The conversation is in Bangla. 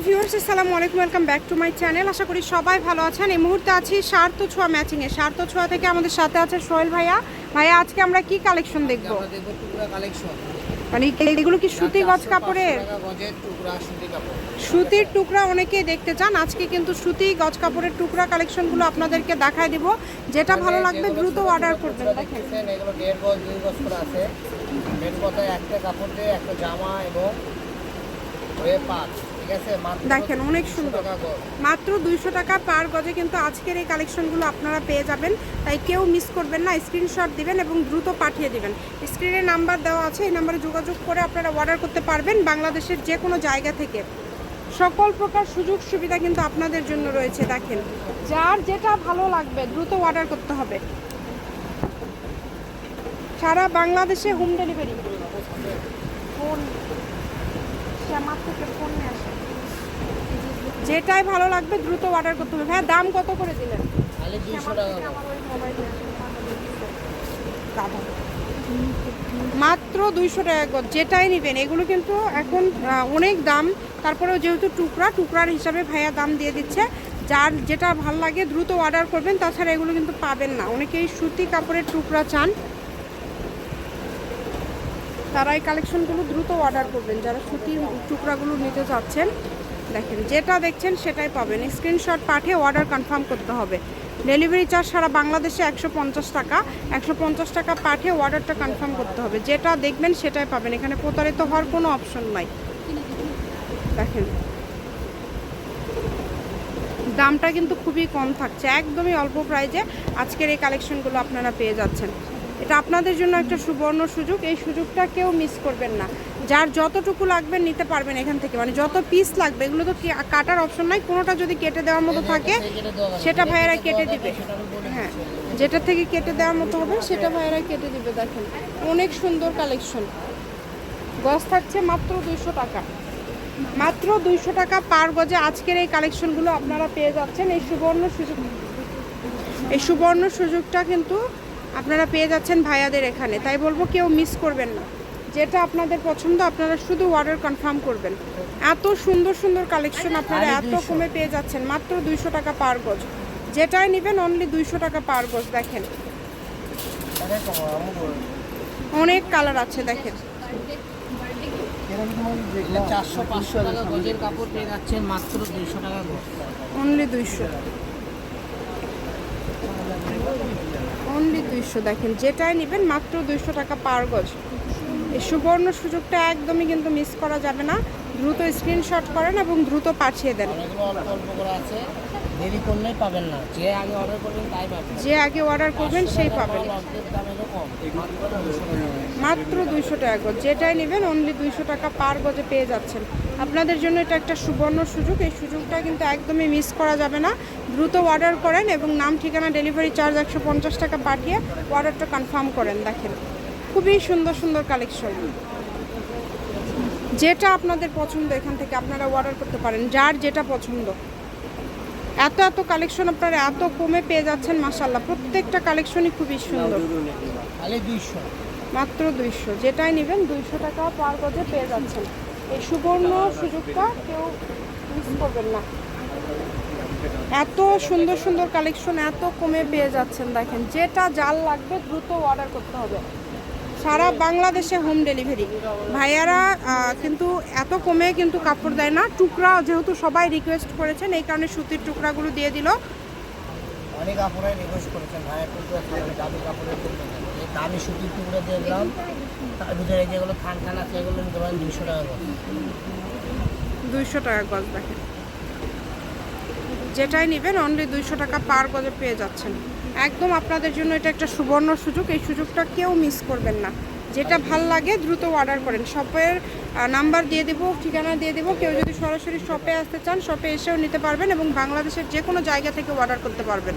হ্যালো ভিউয়ার্স আসসালামু আলাইকুম welcome back to my channel আশা করি সবাই ভালো আছেন। এই মুহূর্তে আছি সার্থ ছোঁয়া ম্যাচিংয়ে সার্থ ছোঁয়া থেকে আমাদের সাথে আছে সোহেল ভাইয়া। ভাইয়া আজকে আমরা কি কালেকশন দেখব? আমরা টুকরা কালেকশন মানে এগুলো কি সুতি গজ কাপড়ের? সুতির টুকরা অনেকেই দেখতে চান। আজকে কিন্তু সুতি গজ কাপড়ের টুকরা কালেকশনগুলো আপনাদেরকে দেখায় দিব। যেটা ভালো লাগবে দ্রুত অর্ডার করবেন। দেখেন। এগুলো দেড় গজ দুই গজ করে আছে। মেন কথা একটা কাপড় দিয়ে একটা জামা এবং আছে মাত্র দেখেন, অনেক সুন্দর। মাত্র দুইশো টাকা পার গজে কিন্তু আজকের এই কালেকশনগুলো আপনারা পেয়ে যাবেন। তাই কেউ মিস করবেন না স্ক্রিনশট দিবেন এবং দ্রুত পাঠিয়ে দিবেন। স্ক্রিনে নাম্বার দেওয়া আছে এই নাম্বারে যোগাযোগ করে আপনারা অর্ডার করতে পারবেন বাংলাদেশের যে কোনো জায়গা থেকে। সকল প্রকার সুযোগ সুবিধা কিন্তু আপনাদের জন্য রয়েছে দেখেন। যার যেটা ভালো লাগবে দ্রুত অর্ডার করতে হবে। সারা বাংলাদেশে হোম ডেলিভারি। ফোন শ্যামার থেকে ফোন নিয়ে আসে। যেটাই ভালো লাগবে দ্রুত অর্ডার করতে হবে। হ্যাঁ দাম কত করে দিলেন? মাত্র দুইশো টাকা গজ যেটাই নেবেন। এগুলো কিন্তু এখন অনেক দাম। তারপরেও যেহেতু টুকরা টুকরার হিসাবে ভাইয়া দাম দিয়ে দিচ্ছে। যার যেটা ভালো লাগে দ্রুত অর্ডার করবেন তাছাড়া এগুলো কিন্তু পাবেন না। অনেকেই সুতি কাপড়ের টুকরা চান। তারা এই কালেকশনগুলো দ্রুত অর্ডার করবেন। যারা সুতির টুকরাগুলো নিতে চাচ্ছেন দেখেন, যেটা দেখছেন সেটাই পাবেন। স্ক্রিনশট পাঠিয়ে অর্ডার কনফার্ম করতে হবে। ডেলিভারি চার্জ সারা বাংলাদেশে একশো পঞ্চাশ টাকা। একশো পঞ্চাশ টাকা পাঠিয়ে অর্ডারটা কনফার্ম করতে হবে। যেটা দেখবেন সেটাই পাবেন। এখানে প্রতারিত হওয়ার কোনো অপশন নাই। দেখেন। দামটা কিন্তু খুবই কম থাকছে। একদমই অল্প প্রাইজে আজকের এই কালেকশনগুলো আপনারা পেয়ে যাচ্ছেন। এটা আপনাদের জন্য একটা সুবর্ণ সুযোগ। এই সুযোগটা কেউ মিস করবেন না। যার যতটুকু লাগবে নিতে পারবেন এখান থেকে। মানে যত পিস লাগবে, এগুলো তো কাটার অপশন নাই। কোনোটা যদি কেটে দেওয়ার মতো থাকে। সেটা ভাইয়েরা কেটে দিবে। হ্যাঁ। যেটা থেকে কেটে দেওয়ার মতো হবে, সেটা ভাইয়েরা কেটে দিবে, দেখেন। অনেক সুন্দর কালেকশন গজ থাকছে মাত্র দুইশো টাকা। মাত্র দুইশো টাকা পার গজে আজকের এই কালেকশনগুলো আপনারা পেয়ে যাচ্ছেন। এই সুবর্ণ সুযোগ এই সুবর্ণ সুযোগটা কিন্তু আপনারা পেয়ে যাচ্ছেন ভাইয়াদের এখানে। তাই বলব কেউ মিস করবেন না। যেটা আপনাদের পছন্দ আপনারা শুধু অর্ডার কনফার্ম করবেন। এত সুন্দর সুন্দর কালেকশন আপনারা এত 200 কমে পেয়ে যাচ্ছেন। মাত্র দুইশো টাকা পার গজ। যেটাই নেবেন অনলি দুইশো টাকা পার গজ দেখেন। অনেক কালার আছে দেখেন। চারশো পাঁচশো টাকা গজের কাপড় পেয়ে যাচ্ছেন মাত্র দুইশো টাকা অনলি দুইশো অনলি দুইশো দেখেন যেটাই নেবেন মাত্র দুইশো টাকা পার গজ। এই সুবর্ণ সুযোগটা একদমই কিন্তু মিস করা যাবে না। দ্রুত স্ক্রিনশট করেন এবং দ্রুত পাঠিয়ে দেন। যে আগে অর্ডার করবেন সেই পাবেন। মাত্র দুইশো টাকা গজ যেটাই নেবেন অনলি দুইশো টাকা পার গজে পেয়ে যাচ্ছেন। আপনাদের জন্য এটা একটা সুবর্ণ সুযোগ। এই সুযোগটা কিন্তু একদমই মিস করা যাবে না। দ্রুত অর্ডার করেন এবং নাম, ঠিকানা ডেলিভারি চার্জ একশো পঞ্চাশ টাকা পাঠিয়ে অর্ডারটা কনফার্ম করেন। দেখেন, খুবই সুন্দর সুন্দর কালেকশন যেটা আপনাদের পছন্দ, এখান থেকে আপনারা অর্ডার করতে পারেন। যার যেটা পছন্দ। এত এত কালেকশন আপনারা এত কমে পেয়ে যাচ্ছেন মাসাল্লাহ প্রত্যেকটা কালেকশনই খুবই সুন্দর। মাত্র দুইশো। যেটাই নেবেন দুইশো টাকা পার গজে পেয়ে যাচ্ছেন। এই সুবর্ণ সুযোগটা কেউ মিস করবেন না। এত সুন্দর সুন্দর কালেকশন এত কমে পেয়ে যাচ্ছেন, দেখেন। যেটা জাল লাগবে দ্রুত অর্ডার করতে হবে। সারা বাংলাদেশে হোম ডেলিভারি ভাইয়ারা কিন্তু এত কমে কিন্তু কাপড় দেয় না। টুকরা যেহেতু সবাই রিকোয়েস্ট করেছেন, এই কারণে সুতির টুকরাগুলো দিয়ে দিল। অনেক কাপড়ে রিকোয়েস্ট করেছেন ভাই একটু করে থাকবে দামি কাপড়ের দামি সুতির টুকরো দিয়ে দিলাম। তার ভিতরে যেগুলো খান খান আছে, এগুলো নিতে পারেন দুশো টাকা করে দুইশো টাকা গজ দেখেন। যেটাই নেবেন অনলি দুইশো টাকা পার গজে পেয়ে যাচ্ছেন। একদম আপনাদের জন্য এটা একটা সুবর্ণ সুযোগ। এই সুযোগটা কেউ মিস করবেন না। যেটা ভালো লাগে, দ্রুত অর্ডার করেন। শপের নাম্বার দিয়ে দেবো, ঠিকানা দিয়ে দেবো। কেউ যদি সরাসরি শপে আসতে চান শপে এসেও নিতে পারবেন এবং বাংলাদেশের যে কোনো জায়গা থেকে অর্ডার করতে পারবেন।